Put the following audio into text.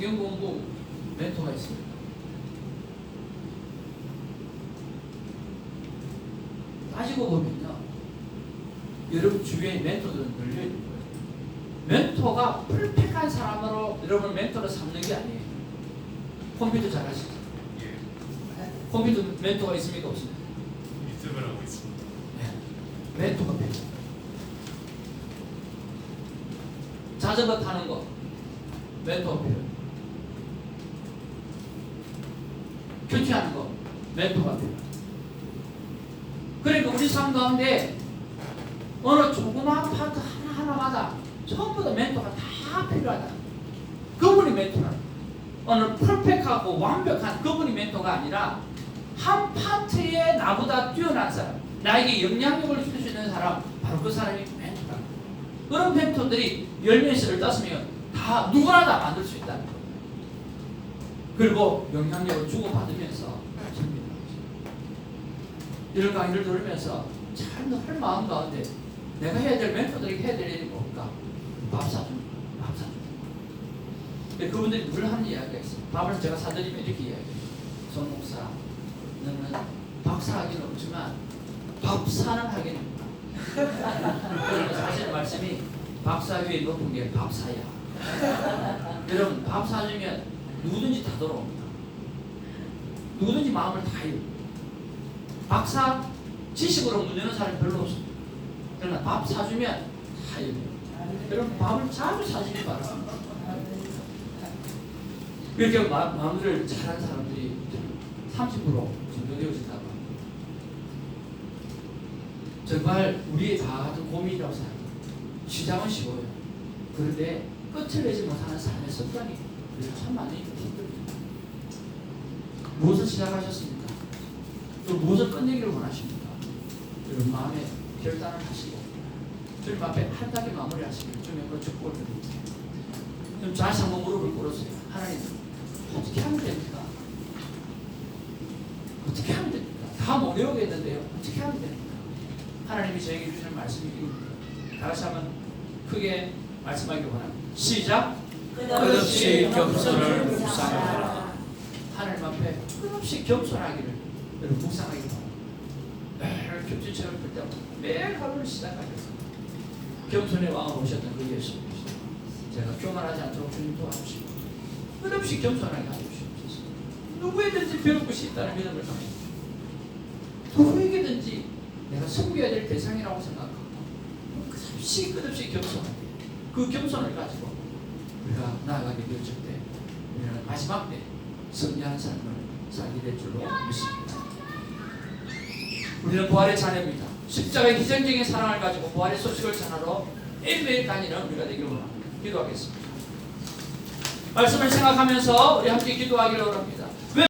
성경 공부 멘토가 있습니다. 따지고 보면요. 여러분 주위에 멘토들은 널려 있는 거예요. 멘토가 풀펙한 사람으로 여러분 멘토를 삼는 게 아니에요. 컴퓨터 잘 하시죠? 예, 컴퓨터 멘토가 있습니까? 없습니까? 유튜브를 하고 있습니다. 네. 멘토가 필요. 자전거 타는 거 멘토가 필요. 큐티하는 거 멘토가 필요. 그러니까 우리 삶 가운데 어느 조그마한 파트 하나하나마다 전부 다 멘토가 다 필요하다. 그분이 멘토라. 어느 퍼펙하고 완벽한 그분이 멘토가 아니라 한 파트에 나보다 뛰어난 사람, 나에게 영향력을 줄 수 있는 사람, 바로 그 사람이 멘토다. 그런 멘토들이 10명에서 15명 다 누구나 다 만들 수 있다는 거예요. 그리고 영향력을 주고받으면서 됩니다. 이런 강의를 들으면서 참할 마음 가운데 내가 해야 될 멘토들이 해야 될 일이 뭘까? 밥 사주는 밥 사주는 근데 그분들이 늘 하는 이야기가 있어요. 밥을 제가 사드리면 이렇게 이야기해요. 손 목사, 너는 박사하기는 없지만 밥 사는 하겠는가? 그러면 사실 말씀이 박사 위에 높은 게 밥사야. 여러분 밥 사주면 누구든지 다 돌아옵니다. 누구든지 마음을 다 해요. 박사 지식으로 문제는 사람이 별로 없습니다. 그러나 밥 사주면 다 해요. 여러분 밥을 자주 사주기 바랍니다. 이렇게 마, 마무리를 잘하는 사람들이 30% 정도 되어진다고 합니다. 정말 우리의 다 같은 고민이라고 생각합니다. 시작은 쉬워요. 그런데 끝을 내지 못하는 삶의 습관이 우리를 참 많이 힘듭니다. 무엇을 시작하셨습니까? 또 무엇을 끝내기를 원하십니까? 여러분 마음에 결단을 하시고 주님 앞에 한 단계 마무리하시기를 주님으로 축복을 드립니다. 좀 다시 한번 무릎을 꿇었어요. 하나님 어떻게 하면 됩니까? 어떻게 하면 됩니까? 다 못 외우겠는데요. 어떻게 하면 됩니까? 하나님이 저에게 주시는 말씀이 이겁니다. 다 같이 한번 크게 말씀하기를 원합니다. 시작. 끝없이 겸손을 묵상하라. 하나님 앞에 끝없이 겸손하기를 여러분 묵상하기. 매일 겹치처럼 풀 때마다 매일 하루를 시작하셔서 겸손의 왕을 오셨던 그 예수 그리스도 제가 교만하지 않도록 주님 도와주시고 끝없이 겸손하게 하주시옵소서 누구에든지 배울 것이 있다는 믿음을 가지고 누구에게든지 내가 섬겨야 될 대상이라고 생각하고 끝없이 끝없이 겸손하게 그 겸손을 가지고 우리가 나아가게 되었을 때 우리는 마지막 때 승리하는 삶을 살게 될 줄로 믿습니다. 우리는 부활의 자녀입니다. 십자가의 희생적인 사랑을 가지고 부활의 소식을 전하러 매일매일 다니는 우리가 되기를 원합니다. 기도하겠습니다. 말씀을 생각하면서 우리 함께 기도하기를 원합니다.